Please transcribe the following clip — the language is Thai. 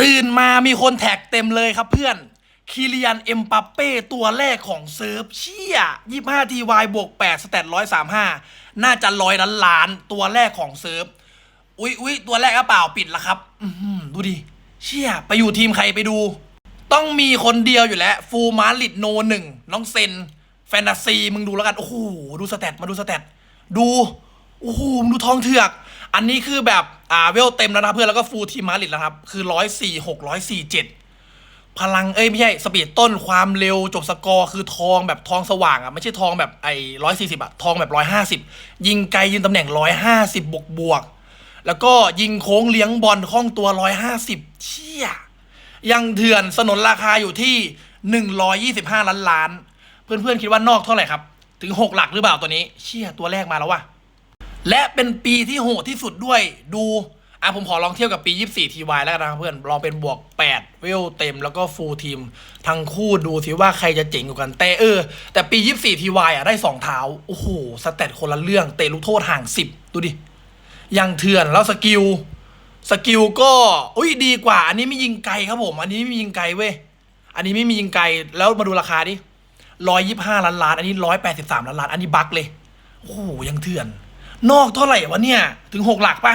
ตื่นมามีคนแท็กเต็มเลยครับเพื่อน คิริยันเอ็มปัปเป้ตัวแรกของเซิร์ฟเชี่ยยี่ห้าทีวายบวกแปดสแตทร้อยสามห้าน่าจะร้อยล้านล้านตัวแรกของเซิร์ฟ อุ๊ยอุ๊ยตัวแรกก็เปล่าปิดแล้วครับ อือหือดูดิ เชี่ยไปอยู่ทีมใครไปดู ต้องมีคนเดียวอยู่แล้ว ฟูมาลิดโนหนึ่งน้องเซน แฟนตาซี มึงดูแล้วกัน โอ้โห ดูสแตทมาดูสแตทดู โอ้โห มึงดูทองเถือก อันนี้คือแบบอ่าเวลเต็มแล้วนะเพื่อนแล้วก็ฟูลทีมมาลิดแล้วครับ คือร้อยสี่หกร้อยสี่เจ็ดพลังเอ้ยไม่ใช่สปีดต้นความเร็วจบสกอร์คือทองแบบทองสว่างอะไม่ใช่ทองแบบไอ้ร้อยสี่สิบอะทองแบบร้อยห้าสิบยิงไกลยืนตำแหน่งร้อยห้าสิบบวกบวกแล้วก็ยิงโค้งเลี้ยงบอลคล่องตัวร้อยห้าสิบเชี่ยยังเถื่อนสนนราคาอยู่ที่หนึ่งร้อยยี่สิบห้าล้านล้าน เพื่อนๆคิดว่านอกเท่าไหร่ครับ ถึงหกหลักหรือเปล่าตัวนี้ เชี่ยตัวแรกมาแล้วว่ะ และเป็นปีที่โหดที่สุดด้วยดูอะผมขอลองเทียบกับปี 24ทีวแล้วกันนะครับเพื่อน ลองเป็นบวก 8 เวลเต็มแล้วก็ฟูลทีม ทั้งคู่ดูสิว่าใครจะเจ๋งกว่ากัน แต่เออ แต่ปี 24ทีวอะได้ 2 เท้า โอ้โห สเตตคนละเรื่อง เตะลูกโทษห่าง 10 ดูดิ ยังเถื่อนแล้วสกิล สกิลก็ อุ้ยดีกว่า อันนี้ไม่ยิงไกลครับผม อันนี้ไม่มียิงไกลเว้ย อันนี้ไม่มียิงไกล แล้วมาดูราคาดิร้อยยี่ห้าล้านล้าน อันนี้ร้อยแปดสิบสามล้านล้าน อันนี้บั๊กเลย โอ้โห ยังเถื่อน นอกเท่าไหร่วะเนี่ย ถึงหกหลักปะ